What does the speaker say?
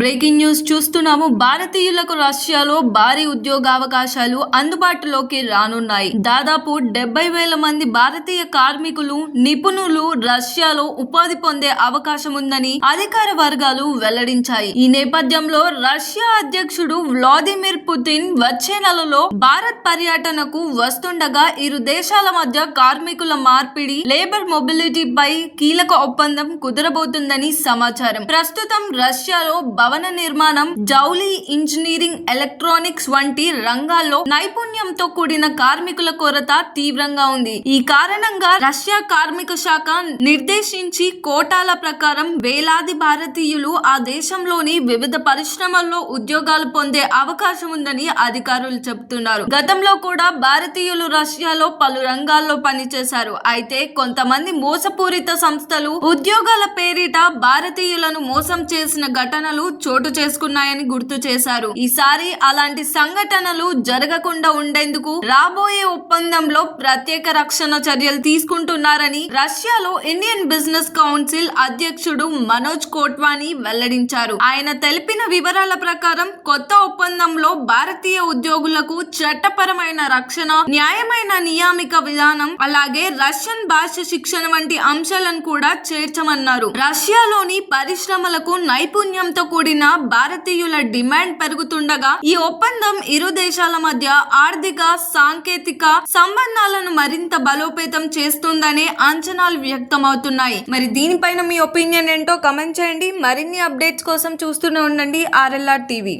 Breaking news చూస్తున్నాము. భారతీయులకు రష్యాలో భారీ ఉద్యోగావకాశాలు అందుబాటులోకి రానున్నాయి. దాదాపు డెబ్బై వేల మంది భారతీయ కార్మికులు నిపుణులు రష్యాలో ఉపాధి పొందే అవకాశం ఉందని అధికార వర్గాలు వెల్లడించాయి. ఈ నేపథ్యంలో రష్యా అధ్యక్షుడు వ్లాదిమిర్ పుతిన్ వచ్చే నెలలో భారత్ పర్యటనకు వస్తుండగా ఇరు దేశాల మధ్య కార్మికుల మార్పిడి లేబర్ మొబిలిటీపై కీలక ఒప్పందం కుదరబోతుందని సమాచారం. ప్రస్తుతం రష్యాలో భవన నిర్మాణం జౌలీ ఇంజనీరింగ్ ఎలక్ట్రానిక్స్ వంటి రంగాల్లో నైపుణ్యంతో కూడిన కార్మికుల కొరత తీవ్రంగా ఉంది. ఈ కారణంగా రష్యా కార్మిక శాఖ నిర్దేశించి కోటాల ప్రకారం వేలాది భారతీయులు ఆ దేశంలోని వివిధ పరిశ్రమల్లో ఉద్యోగాలు పొందే అవకాశం ఉందని అధికారులు చెబుతున్నారు. గతంలో కూడా భారతీయులు రష్యాలో పలు రంగాల్లో పనిచేశారు. అయితే కొంతమంది మోసపూరిత సంస్థలు ఉద్యోగాల పేరిట భారతీయులను మోసం చేసిన ఘటనలు చోటు చేసుకున్నాయని గుర్తు చేశారు. ఈసారి అలాంటి సంఘటనలు జరగకుండా ఉండేందుకు రాబోయే ఒప్పందంలో ప్రత్యేక రక్షణ చర్యలు తీసుకుంటున్నారని రష్యాలో ఇండియన్ బిజినెస్ కౌన్సిల్ అధ్యక్షుడు మనోజ్ కోట్వానీ వెల్లడించారు. ఆయన తెలిపిన వివరాల ప్రకారం కొత్త ఒప్పందంలో భారతీయ ఉద్యోగులకు చట్టపరమైన రక్షణ న్యాయమైన నియామిక విధానం అలాగే రష్యన్ భాష శిక్షణ వంటి అంశాలను కూడా చేర్చమన్నారు. రష్యాలోని పరిశ్రమలకు నైపుణ్యంతో కూడిన భారతీయుల డిమాండ్ పెరుగుతుండగా ఈ ఒప్పందం ఇరు దేశాల మధ్య ఆర్థిక సాంకేతిక సంబంధాలను మరింత బలోపేతం చేస్తుందనే అంచనాలు వ్యక్తమవుతున్నాయి. మరి దీనిపైన మీ ఒపీనియన్ ఏంటో కమెంట్ చేయండి. మరిన్ని అప్డేట్స్ కోసం చూస్తూనే ఉండండి ఆర్ఎల్ఆర్ టీవీ.